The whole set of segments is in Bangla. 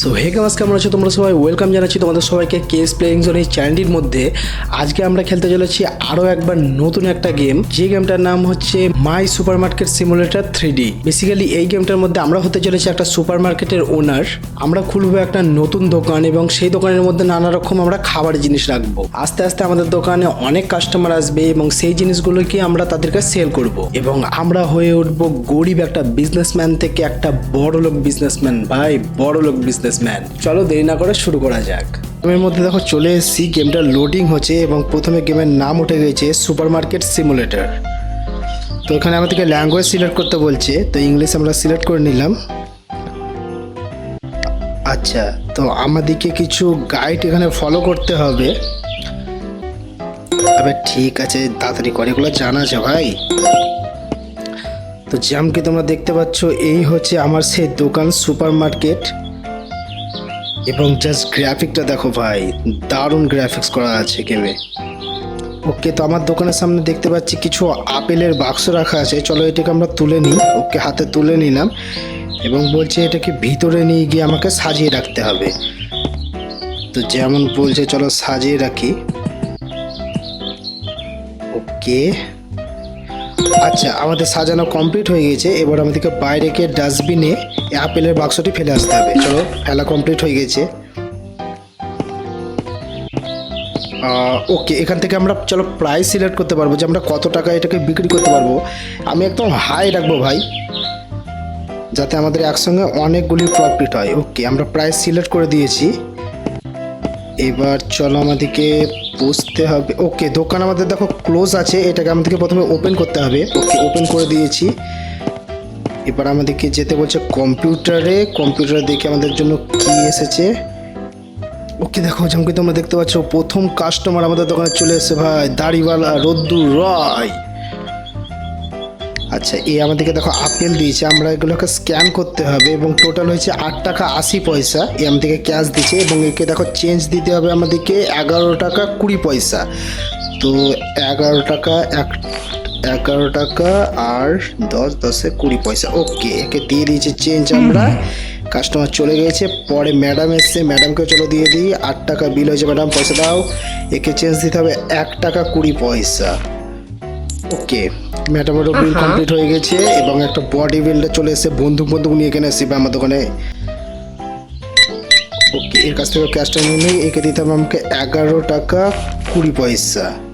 সো হে গামাস কেমন আছো তোমরা সবাই? ওয়েলকাম জানাচ্ছি তোমাদের সবাইকে কেস প্লেয়িং জোন এই চ্যানেলটির মধ্যে। আজকে আমরা খেলতে চলেছি আরও একবার নতুন একটা গেম যে গেমটার নাম হচ্ছে my supermarket simulator three D basically এই গেমটার মধ্যে আমরা হতে চলেছি একটা সুপার মার্কেটের ওনার আমরা খুলবো একটা নতুন দোকান এবং সেই দোকানের মধ্যে নানা রকম আমরা খাবারের জিনিস রাখব। আস্তে আস্তে আমাদের দোকানে অনেক কাস্টমার আসবে এবং সেই জিনিসগুলোকে আমরা তাদেরকে সেল করব। এবং আমরা হয়ে উঠবো গরিব একটা বিজনেসম্যান থেকে একটা বড় লোক বিজনেসম্যান ভাই বড় লোক বিজনেসম্যান চলো দেরি না করে শুরু করা যাক। গেমের মধ্যে দেখো চলে এসেছি। গেমটা লোডিং হচ্ছে এবং প্রথমে গেমের নাম উঠে গেছে সুপার মার্কেট সিমুলেটর। তো এখানে আমাদেরকে ল্যাঙ্গুয়েজ সিলেক্ট করতে বলছে। তো ইংলিশ আমরা সিলেক্ট করে নিলাম। আচ্ছা তো আমাদেরকে কিছু গাইড এখানে ফলো করতে হবে। তবে ঠিক আছে, তাড়াতাড়ি করে, এগুলো জানা আছে ভাই। তো যেমনকি তোমরা দেখতে পাচ্ছ, এই হচ্ছে আমার সেই দোকান সুপার মার্কেট এবং জাস্ট গ্রাফিকটা দেখো ভাই, দারুণ গ্রাফিক্স করা আছে গেমে ওকে তো আমার দোকানের সামনে দেখতে পাচ্ছি কিছু আপেলের বাক্স রাখা আছে। চলো এটাকে আমরা তুলে নিই। ওকে হাতে তুলে নিলাম। এবং বলছে এটাকে ভিতরে নিয়ে গিয়ে আমাকে সাজিয়ে রাখতে হবে। তো যেমন বলছে, চলো সাজিয়ে রাখি। ওকে আচ্ছা আমাদের সাজানো কমপ্লিট হয়ে গেছে। এবার আমাদেরকে বাইরে গিয়ে ডাস্টবিনে আপেলের বাক্সটি ফেলে আসতে হবে। চলো ফেলা কমপ্লিট হয়ে গেছে। ওকে এখান থেকে আমরা, চলো প্রাইস সিলেক্ট করতে পারব যে আমরা কত টাকা এটাকে বিক্রি করতে পারব। আমি একদম হাই রাখব ভাই, যাতে আমাদের একসঙ্গে অনেকগুলি প্রফিট হয়। ওকে আমরা প্রাইস সিলেক্ট করে দিয়েছি। এবার চলো আমাদেরকে বুঝতে হবে। ওকে দোকান আমাদের দেখো ক্লোজ আছে, এটাকে আমাদেরকে প্রথমে ওপেন করতে হবে। ওকে ওপেন করে দিয়েছি। এবার আমাদেরকে যেতে বলছে কম্পিউটারে। কম্পিউটারে দেখে আমাদের জন্য কি এসেছে? ওকে দেখো, যেমন তোমরা দেখতে পাচ্ছ, প্রথম কাস্টমার আমাদের দোকানে চলে এসেছে ভাই, দাড়িওয়ালা রোদ্দুর রয়। আচ্ছা এই আমাদেরকে দেখো, আপেল দিয়েছে। আমরা এগুলোকে স্ক্যান করতে হবে এবং টোটাল হয়েছে আট টাকা আশি পয়সা। এ আমাদেরকে ক্যাশ দিচ্ছে এবং একে দেখো চেঞ্জ দিতে হবে আমাদেরকে এগারো টাকা কুড়ি পয়সা। তো এগারো টাকা এক এগারো টাকা আর দশ দশে কুড়ি পয়সা। ওকে একে দিয়ে দিয়েছে চেঞ্জ আমরা। কাস্টমার চলে গেছে পরে ম্যাডাম এসছে ম্যাডামকে চলো দিয়ে দিই। আট টাকা বিল হয়েছে ম্যাডাম পয়সা দাও। একে চেঞ্জ দিতে হবে এক টাকা কুড়ি পয়সা। ওকে ম্যাটামোটো বিল কমপ্লিট হয়ে গেছে এবং একটা বডি বিল্ডার চলে এসেছে বন্দুক বন্দুক নিয়ে এখানে আসবে আমার দোকানে। ওকে এর কাছ থেকে ক্যাশটা নিয়ে নিই একে দিতে হবে আমাকে এগারো টাকা কুড়ি পয়সা।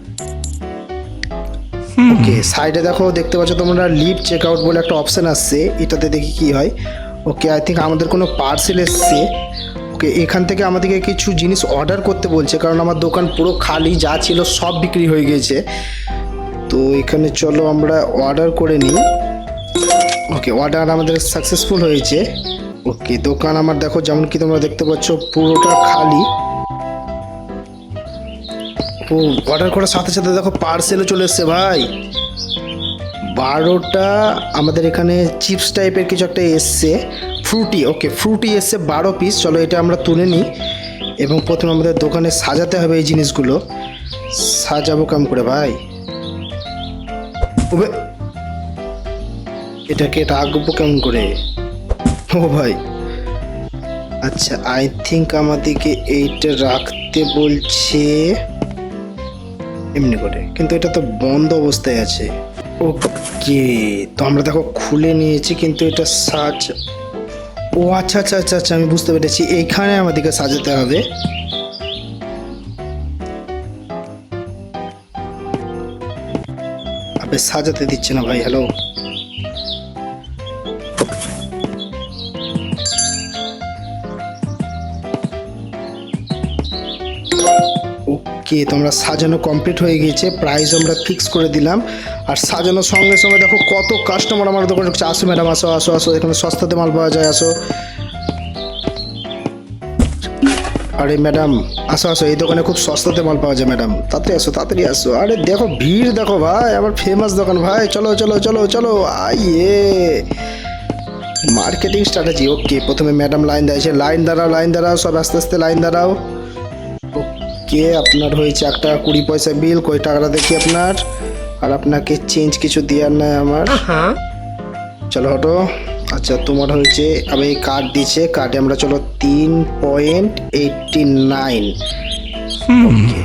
ওকে সাইডে দেখো, দেখতে পাচ্ছ তোমরা লিভ চেক আউট বলে একটা অপশন আসছে, এটাতে দেখি কি হয়। ওকে আই থিঙ্ক আমাদের কোনো পার্সেল এসছে। ওকে, এখান থেকে আমাদেরকে কিছু জিনিস অর্ডার করতে বলছে, কারণ আমার দোকান পুরো খালি যা ছিল সব বিক্রি হয়ে গেছে। তো এখানে চলো আমরা অর্ডার করে নিই। ওকে অর্ডার আমাদের সাকসেসফুল হয়েছে। ওকে, দোকান আমার দেখো, যেমন কি তোমরা দেখতে পাচ্ছ, পুরোটা খালি। ও অর্ডার করার সাথে সাথে দেখো পার্সেলও চলে এসছে ভাই। বারোটা আমাদের এখানে চিপস টাইপের কিছু একটা এসছে। ফ্রুটি ওকে ফ্রুটি এসছে বারো পিস চলো এটা আমরা তুলে নিই। এবং প্রথমে আমাদের দোকানে সাজাতে হবে এই জিনিসগুলো। সাজাবো কাম করে ভাই? ওবে, এটাকে রাখব কেমন করে? ও ভাই। আচ্ছা আই থিঙ্ক আমাদেরকে এইটা রাখতে বলছে এমনি করে। কিন্তু এটা তো বন্ধ অবস্থায় আছে। ওকে, তো আমরা দেখো খুলে নিয়েছি, কিন্তু এটা সাজ ও আচ্ছা আচ্ছা আচ্ছা আচ্ছা আমি বুঝতে পেরেছি। এইখানে আমাদেরকে সাজাতে হবে। আপনি সাজাতে দিচ্ছে না ভাই হ্যালো ওকে তোমরা সাজানো কমপ্লিট হয়ে গিয়েছে প্রাইস আমরা ফিক্স করে দিলাম। আর সাজানোর সঙ্গে সঙ্গে দেখো কত কাস্টমার আমার দোকানে ঢুকছে। আসো ম্যাডাম আসো আসো আসো, এখানে সস্তাতে মাল পাওয়া যায়, আসো। আরে ম্যাডাম আসো আসো, এই দোকানে খুব সস্তাতে মাল পাওয়া যায় ম্যাডাম তাড়াতাড়ি আসো তাড়াতাড়ি আসো। আরে দেখো ভিড়, দেখো ভাই, আমার ফেমাস দোকান ভাই। চলো চলো চলো চলো। আইয়ে। মার্কেটিং স্ট্র্যাটেজি ওকে প্রথমে ম্যাডাম লাইন দিয়েছে লাইন দাঁড়াও লাইন দাঁড়াও, সব আস্তে আস্তে লাইন দাঁড়াও। ওকে আপনার হয়েছে এক টাকা কুড়ি পয়সা বিল কয় টাকাটা দেখি আপনার? আর আপনাকে চেঞ্জ কিছু দেওয়ার নাই আমার। চলো হটো। আচ্ছা তোমার হয়েছে আমি এই কার্ড দিচ্ছে কার্ডে আমরা চলো তিন point eighty nine. Okay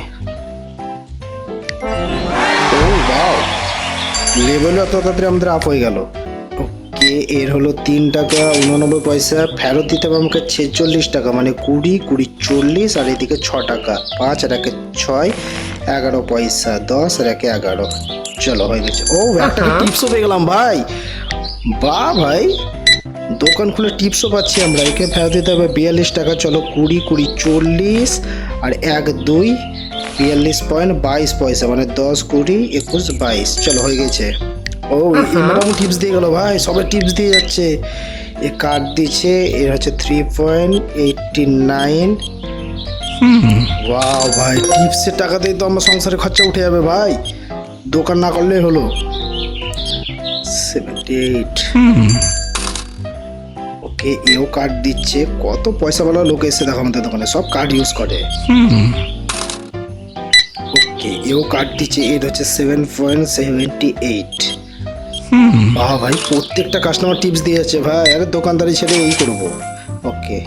oh wow level এত তাড়াতাড়ি আমাদের আপ হয়ে গেল। এর হলো তিন টাকা উননব্বই পয়সা। ফেরত দিতে হবে আমাকে ছেচল্লিশ টাকা মানে কুড়ি কুড়ি চল্লিশ আর এদিকে ছ টাকা। পাঁচ আর একে ছয় এগারো পয়সা দশ আর একে এগারো। চলো হয়ে গেছে ও একটা টিপসও পেয়ে গেলাম ভাই। বা ভাই দোকান খুলে টিপসও পাচ্ছি আমরা। একে ফেরত দিতে হবে বিয়াল্লিশ টাকা চলো কুড়ি কুড়ি চল্লিশ আর এক দুই বিয়াল্লিশ পয়েন্ট বাইশ পয়সা মানে দশ কুড়ি একুশ বাইশ। চলো হয়ে গেছে। ও এরকম টিপস দিয়ে গেলো ভাই সবাই টিপস দিয়ে যাচ্ছে। এ কার্ড দিচ্ছে এর হচ্ছে three point eighty nine wow ভাই টিপসের টাকা দিয়ে তো আমার সংসারে খরচা উঠে যাবে ভাই। দোকান না করলেই হলো। সেভেন্টি এইট ওকে এও কার্ড দিচ্ছে। কত পয়সাওয়ালা লোক এসে দেখো আমাদের দোকানে সব কার্ড ইউজ করে। ওকে এও কার্ড দিচ্ছে এর হচ্ছে সেভেন পয়েন্ট সেভেন্টি এইট বাহ ভাই প্রত্যেকটা কাস্টমার টিপস দিয়েছে ভাই আরে দোকানদারি ছেড়ে এই করব। ওকে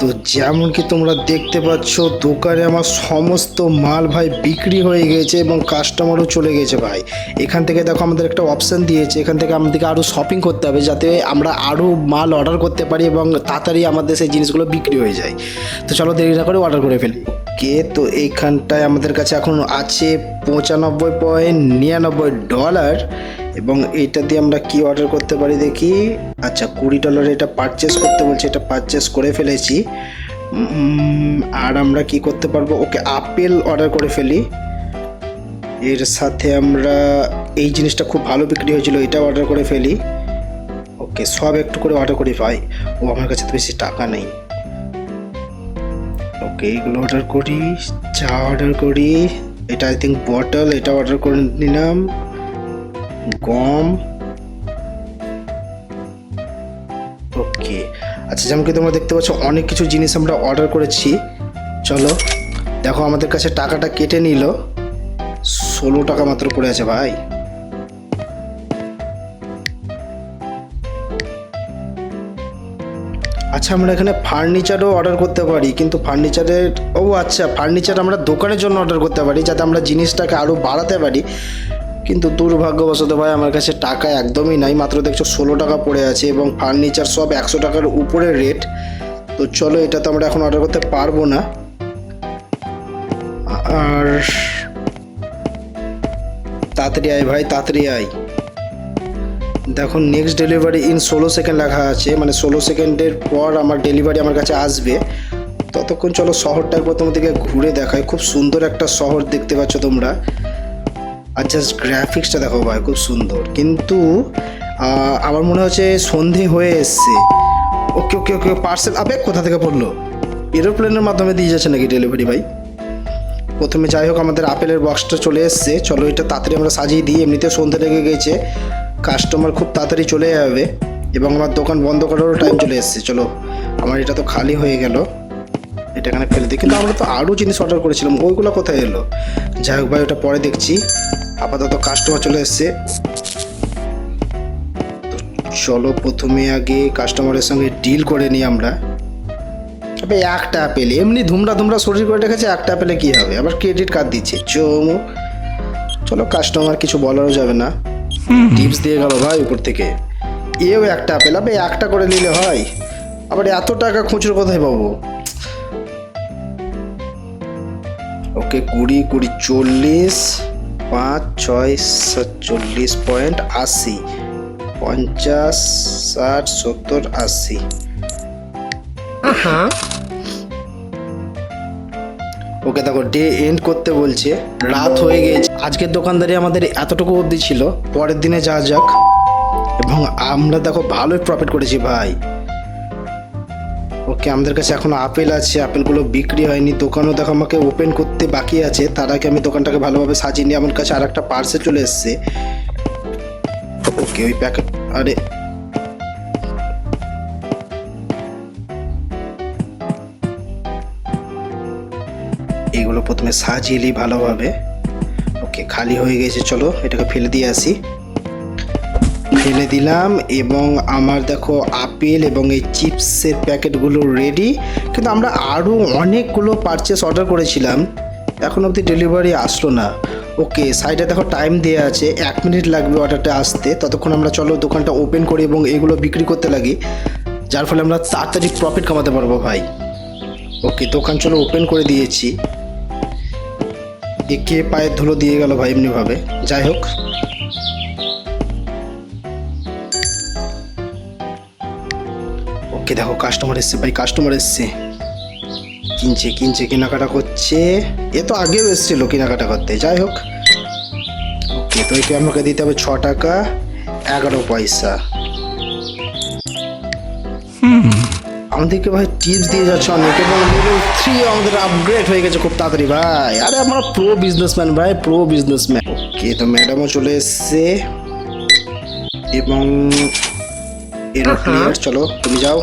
তো যেমন কি তোমরা দেখতে পাচ্ছ, দোকানে আমার সমস্ত মাল ভাই বিক্রি হয়ে গেছে এবং কাস্টমারও চলে গেছে ভাই। এখান থেকে দেখো আমাদের একটা অপশান দিয়েছে। এখান থেকে আমাদেরকে আরও শপিং করতে হবে যাতে আমরা আরও মাল অর্ডার করতে পারি এবং তাড়াতাড়ি আমাদের সেই জিনিসগুলো বিক্রি হয়ে যায়। তো চলো দেরি না করে অর্ডার করে ফেলি। কে তো এইখানটায় আমাদের কাছে এখন আছে পঁচানব্বই পয়েন্ট নিরানব্বই ডলার এবং এটা দিয়ে আমরা কি অর্ডার করতে পারি দেখি? আচ্ছা কুড়ি ডলার এটা পারচেস করতে বলছে, এটা পারচেস করে ফেলেছি। আর আমরা কি করতে পারব? ওকে, আপেল অর্ডার করে ফেলি। এর সাথে আমরা এই জিনিসটা খুব ভালো বিক্রি হয়েছিল, এটা অর্ডার করে ফেলি। ওকে, সব একটু করে অর্ডার করি, ভাই। ও আমার কাছে তো বেশি টাকা নেই। ওকে এগুলো অর্ডার করি চা অর্ডার করি, এটা আই থিঙ্ক বটল এটা অর্ডার করে নিলাম। গম ওকে আচ্ছা যেমন কি তোমরা দেখতে পাচ্ছ? অনেক কিছু জিনিস আমরা অর্ডার করেছি। চলো, দেখো আমাদের কাছে টাকাটা কেটে নিল। ষোলো টাকা মাত্র পড়ে আছে ভাই। আচ্ছা আমরা এখানে ফার্নিচারও অর্ডার করতে পারি, কিন্তু ফার্নিচারের ও আচ্ছা ফার্নিচার আমরা দোকানের জন্য অর্ডার করতে পারি, যাতে আমরা জিনিসটাকে আরও বাড়াতে পারি। কিন্তু দুর্ভাগ্যবশত ভাই আমার কাছে টাকা একদমই নাই। মাত্র দেখছ ষোলো টাকা পড়ে আছে এবং ফার্নিচার সব একশো টাকার উপরে রেট তো চলো, এটা তো আমরা এখন অর্ডার করতে পারব না। আর তাড়াতাড়ি আয় ভাই, তাড়াতাড়ি আয়। দেখো নেক্সট ডেলিভারি ইন ষোলো সেকেন্ড লেখা আছে। মানে ষোলো সেকেন্ডের পর আমার ডেলিভারি আমার কাছে আসবে। ততক্ষণ চলো শহরটা একবার তোমাদেরকে ঘুরে দেখায় খুব সুন্দর একটা শহর দেখতে পাচ্ছ তোমরা। আর জাস্ট গ্রাফিক্সটা দেখো ভাই, খুব সুন্দর। কিন্তু আমার মনে হচ্ছে সন্ধে হয়ে এসছে। ওকে ওকে ওকে পার্সেল আবে, কোথা থেকে পড়ল? এরোপ্লেনের মাধ্যমে দিয়ে যাচ্ছে নাকি ডেলিভারি ভাই? প্রথমে যাই হোক, আমাদের আপেলের বক্সটা চলে এসছে। চলো, এটা তাড়াতাড়ি আমরা সাজিয়ে দিই। এমনিতে সন্ধে লেগে গেছে। কাস্টমার খুব তাড়াতাড়ি চলে যাবে। এবং আমার দোকান বন্ধ করারও টাইম চলে এসছে। চলো, আমার এটা তো খালি হয়ে গেল। এটা এখানে ফেলে দিই। কিন্তু আমরা তো আরও জিনিস অর্ডার করেছিলাম ওইগুলো কোথায় এলো? যাই হোক ভাই ওটা পরে দেখছি। আপাতত কাস্টমার চলে এসছে। তো চলো প্রথমে আগে কাস্টমারের সঙ্গে ডিল করে নিই আমরা। তবে একটা আপেল এমনি ধুমরা ধুমরা শরীর করে রেখেছে একটা আপেলে কি হবে? আবার ক্রেডিট কার্ড দিচ্ছে চমু। চলো কাস্টমার কিছু বলারও যাবে না। টিপস দিয়ে গেল ভাই উপর থেকে। এও একটা আপেল আবে একটা করে নিলে হয়। আবার এত টাকা খুচরো কোথায় পাবো? ওকে কুড়ি কুড়ি চল্লিশ পাঁচ ছয় সাতচল্লিশ পয়েন্ট আশি পঞ্চাশ ষাট সত্তর আশি। ওকে দেখো ডে এন্ড করতে বলছে রাত হয়ে গেছে আজকের দোকানদারি আমাদের এতটুকু অবধি ছিল পরের দিনে যা যাক। এবং আমরা দেখো ভালোই প্রফিট করেছি ভাই। ওকে আমাদের কাছে এখন আপেল আছে, আপেলগুলো বিক্রি হয়নি, দোকানও দেখো আমাকে ওপেন করতে বাকি আছে, তার আগে আমি দোকানটাকে ভালোভাবে সাজিয়ে নিয়ে আমার কাছে আর একটা পার্সেল চলে এসছে। ওকে ওই প্যাকেট আরে এগুলো প্রথমে সাজিয়ে নিই ভালোভাবে। ওকে খালি হয়ে গেছে, চলো, এটাকে ফেলে দিয়ে আসি। ঢেলে দিলাম এবং আমার দেখো আপেল এবং এই চিপসের প্যাকেটগুলো রেডি কিন্তু আমরা আরও অনেকগুলো পারচেস অর্ডার করেছিলাম। এখন অবধি ডেলিভারি আসলো না। ওকে সাইডে দেখো টাইম দেওয়া আছে। এক মিনিট লাগবে অর্ডারটা আসতে। ততক্ষণ আমরা চলো দোকানটা ওপেন করি এবং এগুলো বিক্রি করতে লাগি। যার ফলে আমরা তাড়াতাড়ি প্রফিট কামাতে পারব ভাই। ওকে দোকান চলো ওপেন করে দিয়েছি। এ কে পায়ের ধুলো দিয়ে গেল ভাই এমনিভাবে। যাই হোক। ওকে দেখো কাস্টমার এসছে ভাই কাস্টমার এসছে। কিনছে কিনছে কেনাকাটা করছে। এ তো আগেও এসেছিল কেনাকাটা করতে যাই হোক। ওকে তো একে আমাকে দিতে হবে ছ টাকা এগারো পয়সা। আমাদেরকে ভাই টিপস দিয়ে যাচ্ছে অনেক এবং লেভেল থ্রি আমাদের আপগ্রেড হয়ে গেছে খুব তাড়াতাড়ি ভাই। আরে আমরা প্রো বিজনেসম্যান ভাই প্রো বিজনেসম্যান ওকে তো ম্যাডামও চলে এসছে। এবং এরো প্লেয়ার চলো তুমি যাও।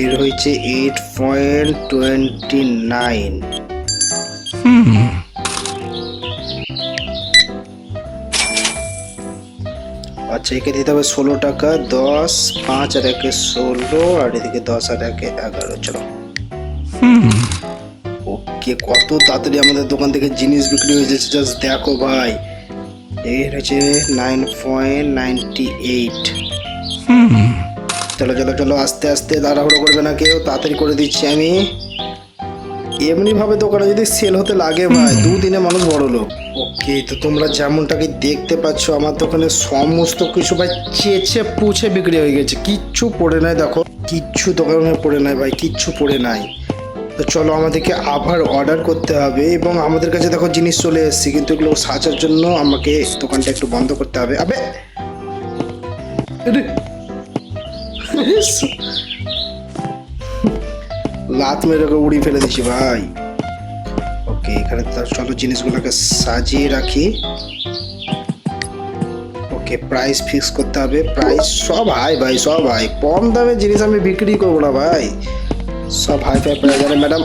এর হয়েছে এইট পয়েন্ট টোয়েন্টি নাইন আচ্ছা একে দিতে হবে ষোলো টাকা, দশ, পাঁচ আর একে ষোলো, আর এদিকে দশ আর একে এগারো, চলো। ওকে, কত তাড়াতাড়ি আমাদের দোকান থেকে জিনিস বিক্রি হয়ে যাচ্ছে জাস্ট দেখো ভাই। এর হচ্ছে নাইন পয়েন্ট নাইনটি এইট চলো চলো চলো আস্তে আস্তে তাড়াহুড়ো করবে না কেউ তাড়াতাড়ি করে দিচ্ছি আমি। এমনি ভাবে দোকানে যদি সেল হতে লাগে ভাই দুদিনে মানুষ বড় লোক। ওকে তো তোমরা যেমনটাকে দেখতে পাচ্ছ আমার দোকানে সমস্ত কিছু ভাই চেচে পুছে বিক্রি হয়ে গেছে। কিচ্ছু পড়ে নাই দেখো। কিচ্ছু দোকানে পড়ে নাই ভাই কিচ্ছু পড়ে নাই। তো চলো আমাদেরকে আবার অর্ডার করতে হবে এবং আমাদের কাছে দেখো জিনিস চলে এসেছে কিন্তু এগুলো সাজার জন্য আমাকে দোকানটা একটু বন্ধ করতে হবে। আবে! লাত মেরে ওকে উড়িয়ে ফেলে দিছি ভাই। ওকে, এখানে তার চলো জিনিসগুলোকে সাজিয়ে রাখি। ওকে প্রাইস ফিক্স করতে হবে। প্রাইস সব হাই ভাই, সব হাই কম দামে জিনিস আমি বিক্রি করব না ভাই। সব হাই ফাই প্রাইস আরে ম্যাডাম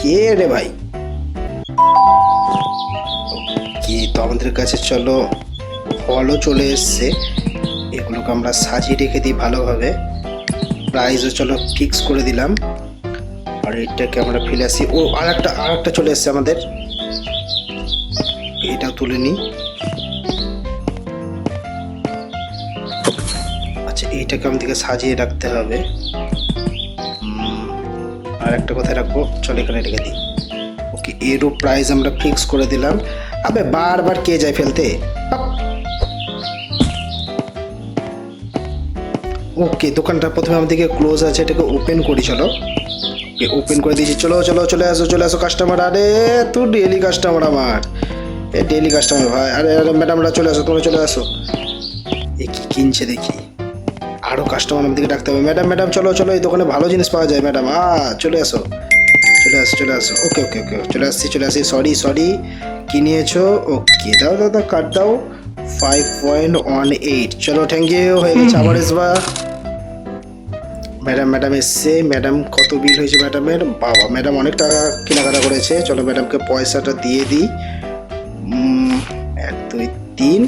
কে রে ভাই? কি তো আমাদের কাছে চলো। ফলও চলে এসছে। এগুলোকে আমরা সাজিয়ে রেখে দিই ভালোভাবে। প্রাইসও চলো ফিক্স করে দিলাম। আর এটাকে আমরা ফেলে আসি। ও, আর একটা আর একটা চলে এসছে আমাদের। এটাও তুলে নিই। আচ্ছা এইটাকে আমাদেরকে সাজিয়ে রাখতে হবে। আর একটা কথা রাখব। চলো এখানে রেখে দিই। ওকে এরও প্রাইস আমরা ফিক্স করে দিলাম। আবে, বারবার কে যায় ফেলতে? ওকে, দোকানটা প্রথমে আমাদেরকে ক্লোজ আছে, এটাকে ওপেন করি, চলো। ওপেন করে দিয়েছি, চলো চলো, চলে আসো চলে আসো কাস্টমার আরে তুই ডেলি কাস্টমার আমার। এ ডেলি কাস্টমার ভাই, আরে আরে ম্যাডামরা চলে আসো, তোমরা চলে আসো। এ, কি কিনছে দেখি। আরও কাস্টমার আমাদেরকে ডাকতে হবে। ম্যাডাম ম্যাডাম চলো চলো, এই দোকানে ভালো জিনিস পাওয়া যায় ম্যাডাম আ, চলে আসো। চলে আসো চলে আসো। ওকে ওকে ওকে, চলে আসছি চলে আসছি। সরি সরি কি নিয়েছো? ওকে, দাও দাও দাও কাট দাও। ফাইভ পয়েন্ট ওয়ান এইট চলো থ্যাংক ইউ হয়ে গেছে আবার এসবা ম্যাডাম ম্যাডাম এসছে। ম্যাডাম কত বিল হয়েছে ম্যাডামের বাবা ম্যাডাম অনেক টাকা কেনাকাটা করেছে। চলো ম্যাডামকে পয়সাটা দিয়ে দিই। এক, দুই, তিন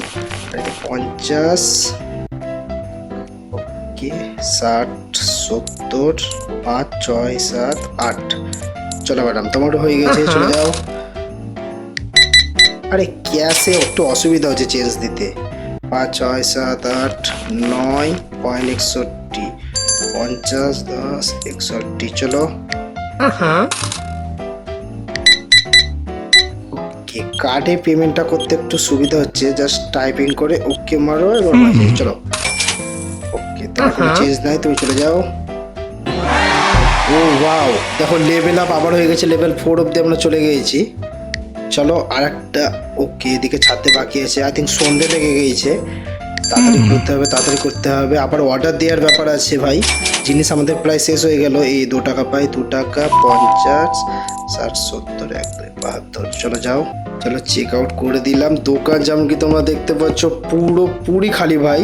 পঞ্চাশ। ওকে, ষাট, সত্তর, পাঁচ, ছয়, সাত, আট। চলো ম্যাডাম তোমারও হয়ে গেছে, চলে যাও। আরে ক্যাশে একটু অসুবিধা হচ্ছে চেঞ্জ দিতে। পাঁচ ছয় সাত আট নয় পয়েন্ট একষট্টি পঞ্চাশ দশ একষট্টি চলো। ওকে কার্ডে পেমেন্টটা করতে একটু সুবিধা হচ্ছে জাস্ট টাইপিং করে ওকে মারো এবার চলো। ওকে তাহলে চেঞ্জ নাই তুমি চলে যাও। ও ওয়াও দেখো লেভেল আপ আবার হয়ে গেছে লেভেল ফোর অব্দি আমরা চলে গিয়েছি। চলো আর একটা ওকে এদিকে ছাড়তে বাকি আছে। আই থিঙ্ক সন্ধে লেগে গিয়েছে। তাড়াতাড়ি করতে হবে তাড়াতাড়ি করতে হবে। আবার অর্ডার দেওয়ার ব্যাপার আছে ভাই। জিনিস আমাদের প্রায় শেষ হয়ে গেল। এই দু টাকা পাই দু টাকা পঞ্চাশ ষাট সত্তর এক দুই বাহাত্তর। চলো যাও। চলো চেক আউট করে দিলাম। দোকান যেমন কি তোমরা দেখতে পাচ্ছ? পুরো পুরি খালি ভাই।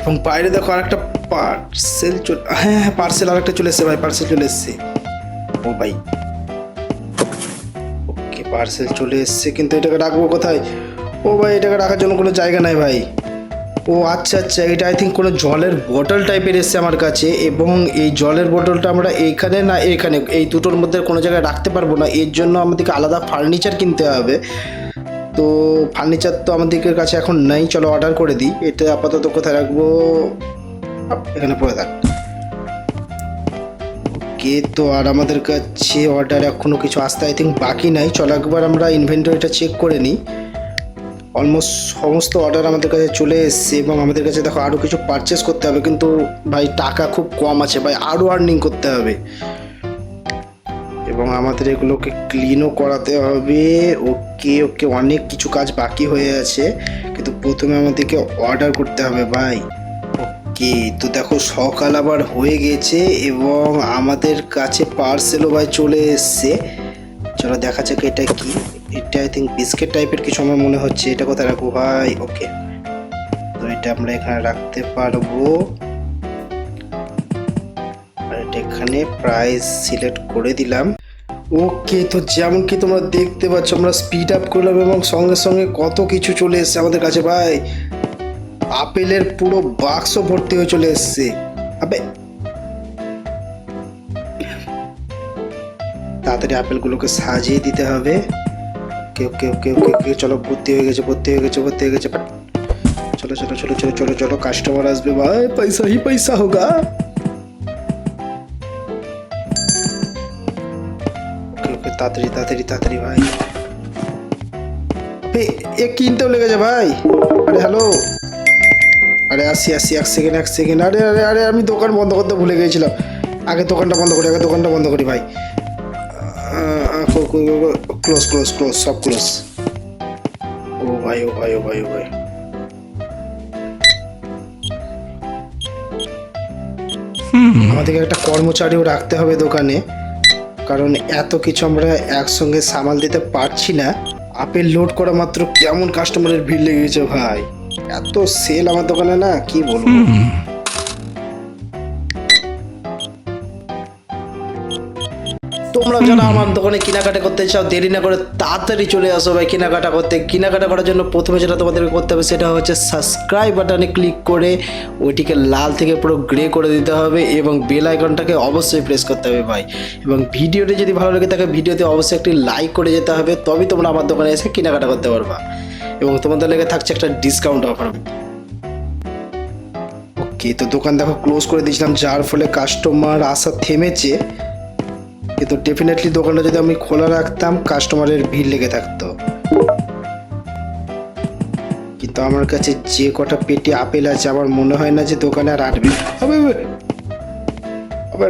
এবং বাইরে দেখো আর একটা পার্সেল চলে হ্যাঁ হ্যাঁ পার্সেল আরেকটা চলে এসছে ভাই পার্সেল চলে এসছে। ও ভাই। পার্সেল চলে এসছে, কিন্তু এটাকে রাখব কোথায়? ও ভাই, এটাকে রাখার জন্য কোনো জায়গা নাই ভাই। ও আচ্ছা আচ্ছা এটা আই থিঙ্ক কোনো জলের বোতল টাইপের এসছে আমার কাছে, এবং এই জলের বোতলটা আমরা এইখানে না এইখানে, এই দুটোর মধ্যে কোনো জায়গায় রাখতে পারব না, এর জন্য আমাদেরকে আলাদা ফার্নিচার কিনতে হবে। তো ফার্নিচার তো আমাদের কাছে এখন নেই, চলো অর্ডার করে দিই, এটা আপাতত কোথায় রাখব? এখানে পড়ে থাক। ওকে তো আর আমাদের কাছে অর্ডার এখনও কিছু আসতে আই থিঙ্ক বাকি নাই। চলো একবার আমরা ইনভেন্টরিটা চেক করে নিই। অলমোস্ট সমস্ত অর্ডার আমাদের কাছে চলে এসছে এবং আমাদের কাছে দেখো আরও কিছু পারচেস করতে হবে, কিন্তু ভাই টাকা খুব কম আছে ভাই আরও আর্নিং করতে হবে। এবং আমাদের এগুলোকে ক্লিনও করাতে হবে। ওকে ওকে অনেক কিছু কাজ বাকি হয়ে আছে, কিন্তু প্রথমে আমাদেরকে অর্ডার করতে হবে ভাই। ওকে তো দেখো, সকাল আবার হয়ে গেছে এবং আমাদের কাছে পার্সেলও ভাই চলে এসছে। চলো দেখা যাক এটা কি। এটা আই থিঙ্ক বিস্কিট টাইপের কিছু আমার মনে হচ্ছে। এটা কোথায় রাখব ভাই? ওকে তো এটা আমরা এখানে রাখতে পারব। আর এটা এখানে প্রাইস সিলেক্ট করে দিলাম। ওকে তো যেমন কি তোমরা দেখতে পাচ্ছ, আমরা স্পিড আপ করলাম এবং সঙ্গে সঙ্গে কত কিছু চলে এসেছে আমাদের কাছে ভাই। আপেলের পুরো বাক্স ভর্তি হয়ে চলে এসছে। আবে। তাড়াতাড়ি আপেলগুলোকে সাজিয়ে দিতে হবে। ওকে ওকে ওকে ওকে ওকে চলো, ভর্তি হয়ে গেছে, ভর্তি হয়ে গেছে, ভর্তি হয়ে গেছে। চলো চলো চলো চলো চলো চলো কাস্টমার আসবে, ভাই, পয়সা হি পয়সা হোগা। তাড়াতাড়ি তাড়াতাড়ি তাড়াতাড়ি, ভাই। এ কিনতেও লেগেছে, ভাই। আরে হ্যালো আরে আসি আসি, এক সেকেন্ড এক সেকেন্ড আরে আরে আরে, আমি দোকান বন্ধ করতে ভুলে গিয়েছিলাম। আগে দোকানটা বন্ধ করি, আগে দোকানটা বন্ধ করি, ভাই। ক্লোজ ক্লোজ ক্লোজ সব ক্লোজ ও ভাই ও ভাই ও ভাই ও ভাই। আমাদেরকে একটা কর্মচারীও রাখতে হবে দোকানে, কারণ এত কিছু আমরা একসঙ্গে সামাল দিতে পারছি না। আপেল লোড করা মাত্র কেমন কাস্টমারের ভিড় লেগে গেছে ভাই। এত সেল আমার দোকানে না কি বলব? তোমরা যারা আমার দোকানে কেনাকাটা করতে চাও দেরি না করে তাড়াতাড়ি চলে আসো ভাই কেনাকাটা করতে। কেনাকাটা করার জন্য প্রথমে যেটা তোমাদেরকে করতে হবে সেটা হচ্ছে সাবস্ক্রাইব বাটনে ক্লিক করে ওইটিকে লাল থেকে পুরো গ্রে করে দিতে হবে এবং বেল আইকনটাকে অবশ্যই প্রেস করতে হবে ভাই। এবং ভিডিওটি যদি ভালো লাগে থাকে ভিডিওতে অবশ্যই একটি লাইক করে যেতে হবে তবেই তোমরা আমার দোকানে এসে কেনাকাটা করতে পারবা। এবং তোমাদের লেগে থাকছে একটা ডিসকাউন্ট অফার ওকে তো দোকান দেখো ক্লোজ করে দিয়েছিলাম, যার ফলে কাস্টমার আসা থেমেছে। কিন্তু ডেফিনেটলি দোকানটা যদি আমি খোলা রাখতাম কাস্টমারের ভিড় লেগে থাকতো। কিন্তু আমার কাছে যে কটা পেটি আপেল আছে, আমার মনে হয় না যে দোকানে আর আটবে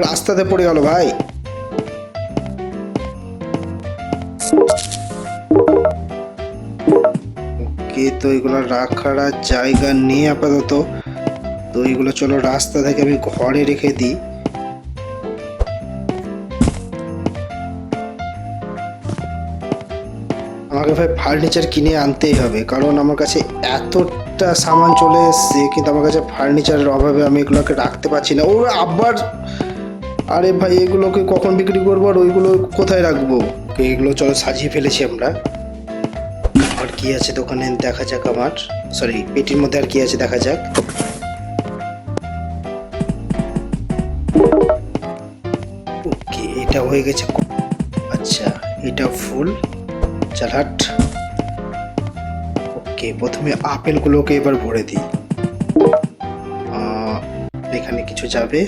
রাস্তাতে পড়ে গেল ভাই। তো এগুলো রাখার জায়গা নেই আপাতত। তো এগুলো চলো রাস্তা থেকে আমি ঘরে রেখে দিই। আমাকে ভাই ফার্নিচার কিনে আনতেই হবে, কারণ আমার কাছে এতটা সামান চলে এসছে, কিন্তু আমার কাছে ফার্নিচারের অভাবে আমি এগুলোকে রাখতে পারছি না। ও আবার আরে ভাই, এগুলোকে কখন বিক্রি করব আর ওইগুলো কোথায় রাখব? এগুলো চলো সাজিয়ে ফেলেছি আমরা। কি আছে দোকানে দেখা যাক আমার। সরি পেটির মধ্যে আর কি আছে দেখা যাক। ওকে এটা হয়ে গেছে আচ্ছা এটা ফুল। চালাট ওকে প্রথমে আপেলগুলোকে এবার ভরে দিই। এখানে কিছু যাবে।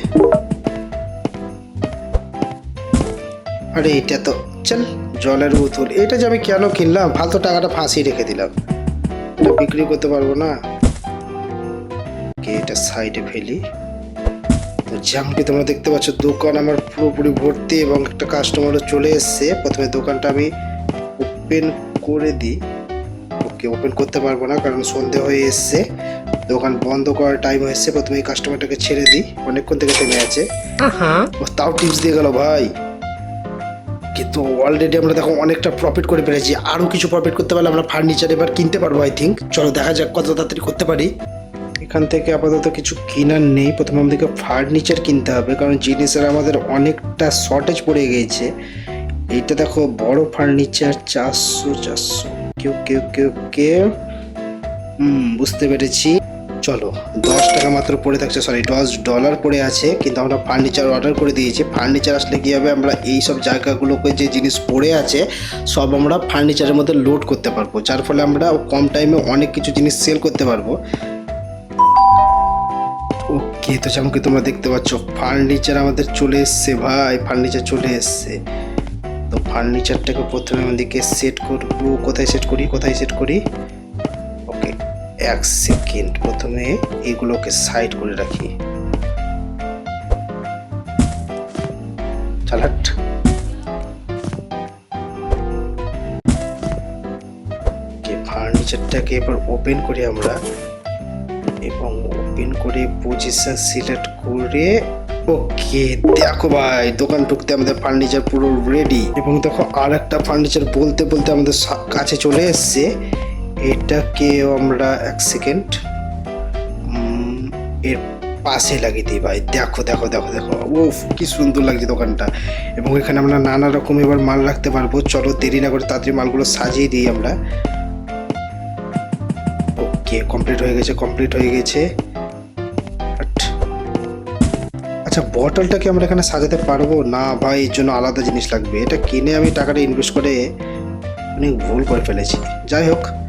আরে, এটা তো চল। জলের বোতল। এটা যে আমি কেন কিনলাম? ফালতু টাকাটা ফাঁসিয়ে রেখে দিলাম। এটা বিক্রি করতে পারব না। এটা সাইডে ফেলি? তো যেমন কি তোমরা দেখতে পাচ্ছ দোকান আমার পুরোপুরি ভর্তি এবং একটা কাস্টমারও চলে এসছে। প্রথমে দোকানটা আমি ওপেন করে দিই। ওকে ওপেন করতে পারব না কারণ সন্ধে হয়ে এসছে। দোকান বন্ধ করার টাইম হয়েছে। প্রথমে এই কাস্টমারটাকে ছেড়ে দিই। অনেকক্ষণ থেকে থেমে আছে। তাও টিপস দিয়ে গেল ভাই। কিন্তু অলরেডি আমরা দেখো অনেকটা প্রফিট করে ফেলেছি। আরও কিছু প্রফিট করতে পারলে আমরা ফার্নিচার এবার কিনতে পারব আই থিঙ্ক চলো দেখা যাক কত তাড়াতাড়ি করতে পারি। এখান থেকে আপাতত কিছু কেনার নেই। প্রথমে আমাদেরকে ফার্নিচার কিনতে হবে, কারণ জিনিসের আমাদের অনেকটা শর্টেজ পড়ে গিয়েছে। এইটা দেখো, বড় ফার্নিচার চারশো চারশো, কেউ কেউ কেউ কেউ। হুম, বুঝতে পেরেছি। চলো, দশ টাকা মাত্র পড়ে থাকছে সরি দশ ডলার পড়ে আছে, কিন্তু আমরা ফার্নিচার অর্ডার করে দিয়েছি। ফার্নিচার আসলে কী হবে, আমরা এই সব জায়গাগুলোকে যে জিনিস পড়ে আছে, সব আমরা ফার্নিচারের মধ্যে লোড করতে পারব, যার ফলে আমরা কম টাইমে অনেক কিছু জিনিস সেল করতে পারব। ওকে তো যেমন কি তোমরা দেখতে পাচ্ছ ফার্নিচার আমাদের চলে এসছে ভাই ফার্নিচার চলে এসছে। তো ফার্নিচারটাকে প্রথমে আমাদেরকে সেট করব, কোথায় সেট করি, কোথায় সেট করি? এক সেকেন্ড প্রথমে এগুলোকে সাইড করে রাখি। চালাট। ফার্নিচারটাকে এবার ওপেন করি আমরা এবং ওপেন করে পজিশন সিলেক্ট করে, ওকে, দেখো ভাই, দোকান ঢুকতে আমাদের ফার্নিচার পুরো রেডি এবং দেখো আর একটা ফার্নিচার বলতে বলতে আমাদের কাছে চলে এসছে। এটাকেও আমরা এক সেকেন্ড এর পাশে লাগিয়ে দিই ভাই। দেখো দেখো দেখো দেখো। ও কি সুন্দর লাগছে দোকানটা। এবং এখানে আমরা নানা রকম এবার মাল রাখতে পারব। চলো দেরি না করে তাড়াতাড়ি মালগুলো সাজিয়ে দিই আমরা। ওকে কমপ্লিট হয়ে গেছে কমপ্লিট হয়ে গেছে। আচ্ছা বটলটাকে আমরা এখানে সাজাতে পারব? না, ভাই, এর জন্য আলাদা জিনিস লাগবে। এটা কিনে আমি টাকাটা ইনভেস্ট করে অনেক ভুল করে ফেলেছি। যাই হোক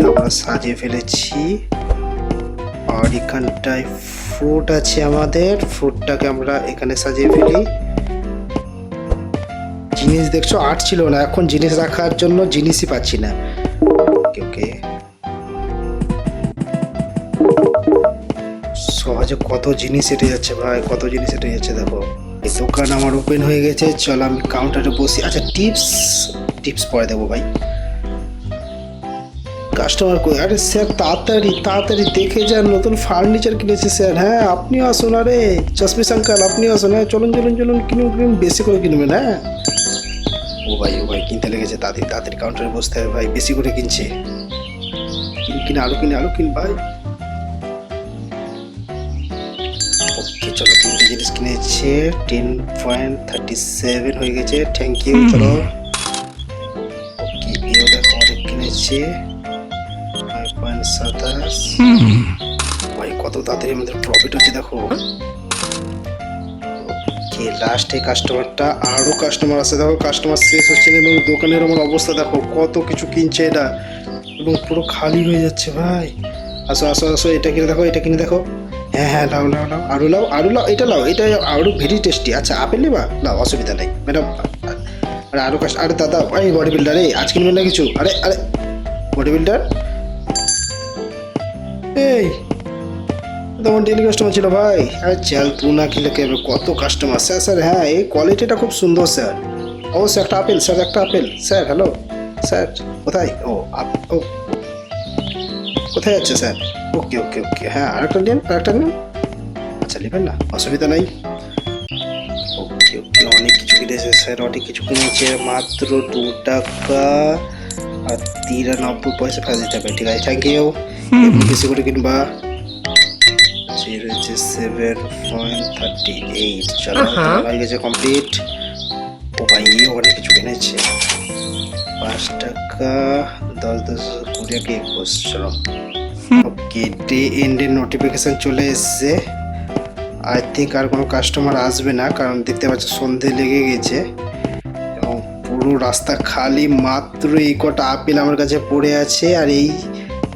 এটা আমরা সাজিয়ে ফেলেছি। আর এখানটায় ফ্রুট আছে আমাদের। ফ্রুটটাকে আমরা এখানে সাজিয়ে ফেলি। জিনিস দেখছ আর্ট ছিল না। এখন জিনিস রাখার জন্য জিনিসই পাচ্ছি না। ওকে সহজে কত জিনিস এটে যাচ্ছে ভাই, কত জিনিস এটে যাচ্ছে দেখো। এই দোকান আমার ওপেন হয়ে গেছে, চল আমি কাউন্টারে বসি। আচ্ছা টিপস টিপস পরে দেবো ভাই। কাস্টমার কই? আরে স্যার তাড়াতাড়ি তাড়াতাড়ি দেখে যান নতুন ফার্নিচার কিনেছে স্যার হ্যাঁ আপনিও আসুন আরে চশমিস আঙ্কাল আপনিও আসুন। হ্যাঁ চলুন চলুন চলুন কিনুন কিনুন বেশি করে কিনবেন হ্যাঁ? ও ভাই ও ভাই কিনতে লেগেছে তাড়াতাড়ি তাড়াতাড়ি কাউন্টারে বসতে হবে ভাই বেশি করে কিনছে। কিন কিন আরও কিনে আরও কিন ভাই। ওকে চলো তিনটে জিনিস কিনেছে টেন পয়েন্ট থার্টি সেভেন হয়ে গেছে। থ্যাংক ইউ চলো। ওকে এও দেখো অনেক কিনেছে। সাতাশ। ভাই কত তাড়াতাড়ি আমাদের প্রফিট হচ্ছে দেখো। ওকে লাস্টে কাস্টমারটা আরও কাস্টমার আছে। দেখো কাস্টমার শেষ হচ্ছে না এবং দোকানের আমার অবস্থা দেখো কত কিছু কিনছে এটা। এবং পুরো খালি হয়ে যাচ্ছে ভাই। আসো আসো আসো এটা কিনে দেখো এটা কিনে দেখো। হ্যাঁ হ্যাঁ লাও লাও লাও আরও লাও আরও লাও এটা লাও এটা আরও ভেরি টেস্টি আচ্ছা আপেল নেবা? লাও অসুবিধা নেই। ম্যাডাম আরে আরও কাস্ট আরে দাদা এই বডি বিল্ডার এই আজ কিনবেন না কিছু? আরে আরে বডি বিল্ডার এই, তোমার ডেলি কাস্টমার ছিল ভাই। আরে চাল তু না কিনলে কে, কত কাস্টমার স্যার স্যার হ্যাঁ এই কোয়ালিটিটা খুব সুন্দর, স্যার। অবশ্যই একটা আপেল, স্যার, একটা আপেল। স্যার হ্যালো স্যার, কোথায়? ও, আপ- ও। কোথায় যাচ্ছে, স্যার? ওকে ওকে ওকে। হ্যাঁ আরেকটা নিন আরেকটা নিন। আচ্ছা নেবেন না, অসুবিধা নাই। ওকে ওকে, অনেক কিছু কিনেছে, স্যার, অনেক কিছু কিনেছে। মাত্র দু টাকা তিরানব্বই পয়সা ফেলে দিতে হবে ঠিক আছে? থ্যাংক ইউ বেশি করে কিনবা। জিরো হচ্ছে সেভেন পয়েন্ট থার্টি এইট চলো হয়ে গেছে কমপ্লিট ও ভাই অনেক কিছু কিনেছে। পাঁচ টাকা দশ দশ কুড়ি টাকা একুশ চলো। ওকে ডে এন্ডের নোটিফিকেশন চলে এসছে। আই থিঙ্ক আর কোনো কাস্টমার আসবে না কারণ দেখতে পাচ্ছ সন্ধে লেগে গেছে। পুরো রাস্তা খালি, মাত্র এই কটা আপেল আমার কাছে পড়ে আছে আর এই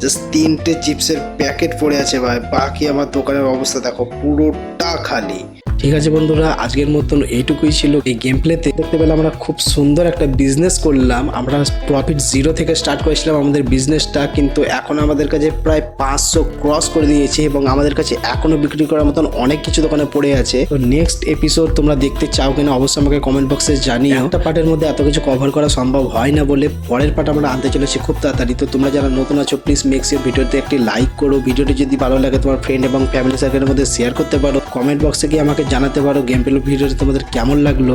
জাস্ট তিনটে চিপসের প্যাকেট পড়ে আছে ভাই। বাকি আমার দোকানের অবস্থা দেখো, পুরোটা খালি। ঠিক আছে বন্ধুরা, আজকের মতন এইটুকুই ছিল এই গেম প্লেতে দেখতে পেলে আমরা খুব সুন্দর একটা বিজনেস করলাম। আমরা প্রফিট জিরো থেকে স্টার্ট করেছিলাম আমাদের বিজনেসটা কিন্তু এখন আমাদের কাছে প্রায় পাঁচশো ক্রস করে দিয়েছে এবং আমাদের কাছে এখনও বিক্রি করার মতন অনেক কিছু দোকানে পড়ে আছে। তো নেক্সট এপিসোড তোমরা দেখতে চাও কিনা অবশ্যই আমাকে কমেন্ট বক্সে জানিও। একটা পার্টের মধ্যে এত কিছু কভার করা সম্ভব হয় না বলে পরের পার্ট আমরা আনতে চলেছি খুব তাড়াতাড়ি। তো তোমরা যারা নতুন আছো প্লিজ মেক্স ইউর ভিডিওতে একটি লাইক করো। ভিডিওটি যদি ভালো লাগে তোমার ফ্রেন্ড এবং ফ্যামিলি সার্কেলের মধ্যে শেয়ার করতে পারো। কমেন্ট বক্সে গিয়ে আমাকে জানাতে পারো গেম প্লে ভিডিওটি তোমাদের কেমন লাগল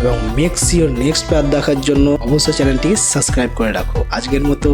এবং মেক্স ইউর নেক্সট পার্ট দেখার জন্য অবশ্যই চ্যানেলটি সাবস্ক্রাইব করে রাখো। আজকের মতো